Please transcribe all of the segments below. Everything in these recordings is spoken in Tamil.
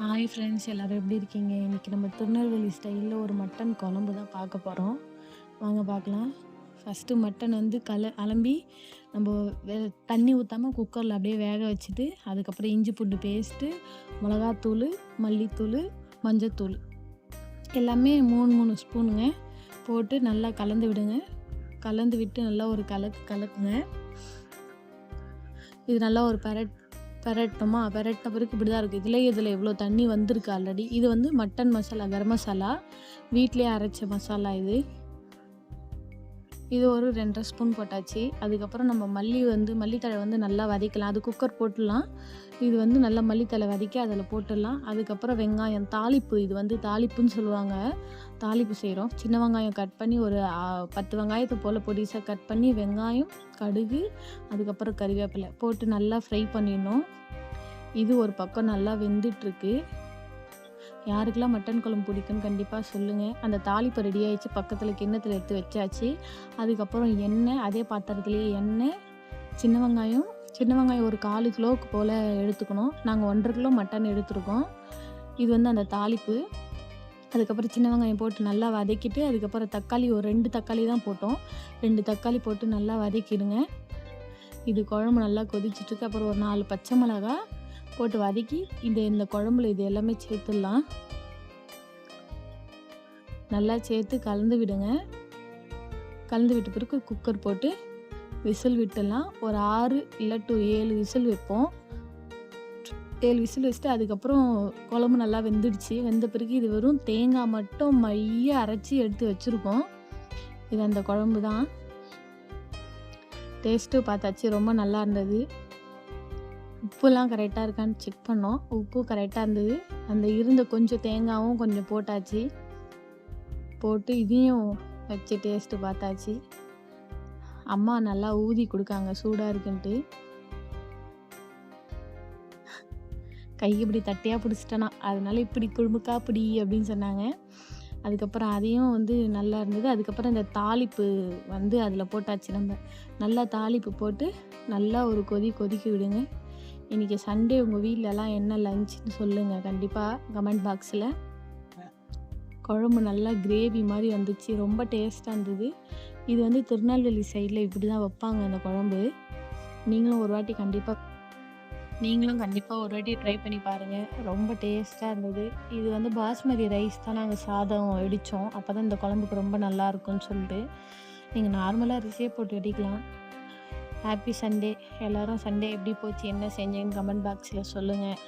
ஹாய் ஃப்ரெண்ட்ஸ் எல்லோரும் எப்படி இருக்கீங்க? இன்றைக்கி நம்ம திருநெல்வேலி ஸ்டைலில் ஒரு மட்டன் குழம்பு தான் பார்க்க போகிறோம் வாங்க பார்க்கலாம். ஃபஸ்ட்டு மட்டன் வந்து கல அலம்பி நம்ம வே தண்ணி ஊற்றாமல் குக்கரில் அப்படியே வேக வச்சுட்டு அதுக்கப்புறம் இஞ்சி பூண்டு பேஸ்ட்டு மிளகாத்தூள் மல்லித்தூள் மஞ்சத்தூள். எல்லாமே மூணு மூணு ஸ்பூனுங்க போட்டு நல்லா கலந்து விடுங்க. கலந்து விட்டு நல்லா ஒரு கலக்கு கலக்குங்க. இது நல்லா ஒரு பரட் பெரட்டணுமா? பெரட்டின பிறகு இப்படி தான் இருக்குது இதில் இதில் எவ்வளோ தண்ணி வந்திருக்கு ஆல்ரெடி இது வந்து மட்டன் மசாலா கரம் மசாலா. வீட்டிலே அரைச்ச மசாலா இது. இது ஒரு ரெண்டரை ஸ்பூன் போட்டாச்சு. அதுக்கப்புறம் நம்ம மல்லி வந்து மல்லித்தழை வந்து நல்லா வதக்கலாம். அது குக்கர் போட்டுடலாம். இது வந்து நல்லா மல்லித்தழை வதக்கி அதில் போட்டுடலாம். அதுக்கப்புறம் வெங்காயம் தாளிப்பு. இது வந்து தாளிப்புன்னு சொல்லுவாங்க. தாளிப்பு செய்கிறோம் சின்ன வெங்காயம் கட் பண்ணி ஒரு பத்து வெங்காயத்தை போல் பொடிசாக கட் பண்ணி வெங்காயம் கடுகு அதுக்கப்புறம் கறிவேப்பிலை போட்டு நல்லா ஃப்ரை பண்ணிடணும். இது ஒரு பக்கம் நல்லா வெந்துட்டுருக்கு. யாருக்கெல்லாம் மட்டன் குழம்பு பிடிக்குன்னு கண்டிப்பாக சொல்லுங்கள் அந்த தாளிப்பு ரெடி ஆகிடுச்சு பக்கத்தில் கிண்ணத்தில் எடுத்து வச்சாச்சு. அதுக்கப்புறம் எண்ணெய் அதே பாத்திரத்துலேயே எண்ணெய் சின்ன வெங்காயம். சின்ன வெங்காயம் ஒரு காலு கிலோவுக்கு போல் எடுத்துக்கணும். நாங்கள் ஒன்றரை கிலோ மட்டன் எடுத்துருக்கோம். இது வந்து அந்த தாளிப்பு. அதுக்கப்புறம் சின்ன வெங்காயம் போட்டு நல்லா வதக்கிட்டு அதுக்கப்புறம் தக்காளி ஒரு ரெண்டு தக்காளி தான் போட்டோம். ரெண்டு தக்காளி போட்டு நல்லா வதக்கிடுங்க. இது குழம்பு நல்லா கொதிச்சுட்டு அப்புறம் ஒரு நாலு பச்சை மிளகா போட்டு வதக்கி இந்த இந்த குழம்புல இது எல்லாமே சேர்த்துடலாம். நல்லா சேர்த்து கலந்து விடுங்க. கலந்து விட்ட பிறகு குக்கர் போட்டு விசில் விட்டுடலாம். ஒரு ஆறு இல்லை டு ஏழு விசில் வைப்போம். ஏழு விசில் வச்சுட்டு அதுக்கப்புறம் குழம்பு நல்லா வெந்துடுச்சு. வெந்த பிறகு இது வெறும் தேங்காய் மட்டும் மைய அரைச்சி எடுத்து வச்சுருக்கோம். இது அந்த குழம்பு தான் டேஸ்ட்டு பார்த்தாச்சு ரொம்ப நல்லா இருந்தது. உப்புலாம் கரெக்டாக இருக்கான்னு செக் பண்ணோம். உப்பு கரெக்டாக இருந்தது. அந்த இருந்த கொஞ்சம் தேங்காயும் கொஞ்சம் போட்டாச்சு. போட்டு இதையும் வச்சு டேஸ்ட்டு பார்த்தாச்சு. அம்மா நல்லா ஊதி கொடுக்காங்க சூடாக இருக்குன்ட்டு. கை இப்படி தட்டையாக பிடிச்சிட்டேனா? அதனால இப்படி குழுமுக்கா பிடி அப்படின்னு சொன்னாங்க. அதுக்கப்புறம் அதையும் வந்து நல்லா இருந்தது. அதுக்கப்புறம் இந்த தாளிப்பு வந்து அதில் போட்டாச்சு நம்ம. நல்லா தாளிப்பு போட்டு நல்லா ஒரு கொதி கொதிக்க விடுங்க. இன்றைக்கி சண்டே உங்கள் வீட்டிலலாம் என்ன லஞ்சுன்னு சொல்லுங்கள் கண்டிப்பாக கமெண்ட் பாக்ஸில். குழம்பு நல்லா கிரேவி மாதிரி வந்துச்சு. ரொம்ப டேஸ்ட்டாக இருந்தது. இது வந்து திருநெல்வேலி சைடில் இப்படி தான் வைப்பாங்க அந்த குழம்பு. நீங்களும் ஒரு வாட்டி கண்டிப்பாக நீங்களும் கண்டிப்பாக ஒரு வாட்டி ட்ரை பண்ணி பாருங்கள் ரொம்ப டேஸ்ட்டாக இருந்தது. இது வந்து பாஸ்மதி ரைஸ் தான் நாங்கள் சாதம் வெடித்தோம் அப்போ தான் இந்த குழம்புக்கு ரொம்ப நல்லா இருக்கும்னு சொல்லிட்டு. நீங்கள் நார்மலாக அரிசியே போட்டு வெடிக்கலாம். ஹாப்பி சண்டே எல்லோரும் சண்டே எப்படி போச்சு? என்ன செஞ்சேன்னு கமெண்ட் பாக்ஸில் சொல்லுங்கள்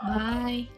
பாய்